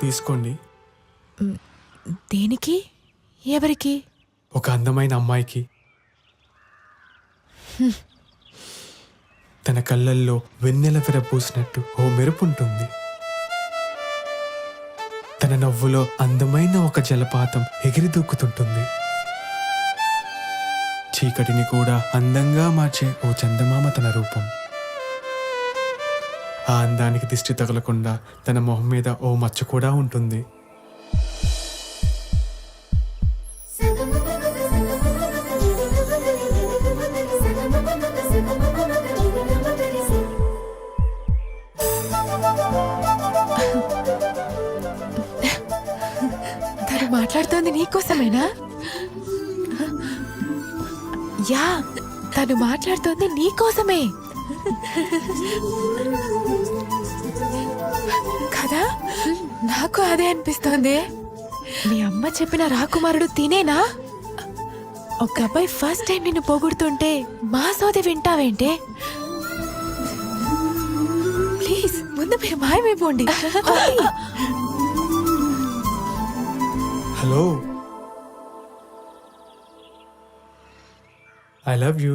తీసుకోండి. దేనికి? ఎవరికి? ఒక అందమైన అమ్మాయికి. తన కళ్ళల్లో వెన్నెల విరబూసినట్టు ఓ మెరుపు ఉంటుంది. తన నవ్వులో అందమైన ఒక జలపాతం ఎగిరి దూకుతుంటుంది. చీకటిని కూడా అందంగా మార్చే ఓ చందమామ తన రూపం. ఆ అందానికి దిష్టి తగలకుండా తన మొహం మీద ఓ మచ్చ కూడా ఉంటుంది. తను మాట్లాడుతోంది నీకోసమేనా? యా తను మాట్లాడుతోంది నీకోసమే. నాకు అదే అనిపిస్తోంది. మీ అమ్మ చెప్పిన రాకుమారుడు తినేనా? ఒక అబ్బాయి ఫస్ట్ టైం నిన్ను పొగుడుతుంటే మా సోది వింటావేంటే? ప్లీజ్ ముందు మీరు మాయమైపోండి హలో ఐ లవ్ యూ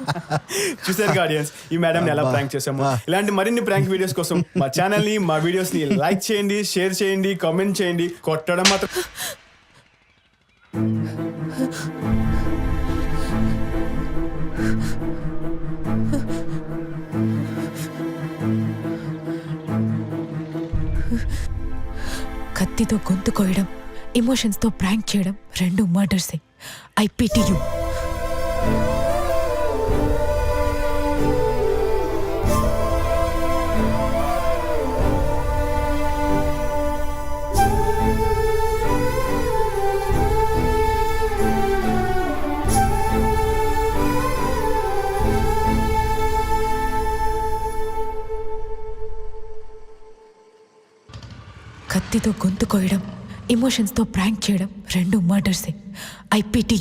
చూసారు ఆడియన్స్ ఈ మేడం ఎలా ప్రాంక్ చేసాము ఇలాంటి మరిన్ని ప్రాంక్ వీడియోస్ కోసం మా ఛానల్ని మా వీడియోస్ని లైక్ చేయండి షేర్ చేయండి కామెంట్ చేయండి. కొట్టడం మాత్రం కత్తితో గొంతు కోయడం ఎమోషన్స్తో ప్రాంక్ చేయడం రెండు మర్డర్సే ఐ పిటి యు కత్తితో గొంతు కోయడం ఇమోషన్స్తో ప్రాంక్ చేయడం రెండు మర్డర్సే ఐ పిటి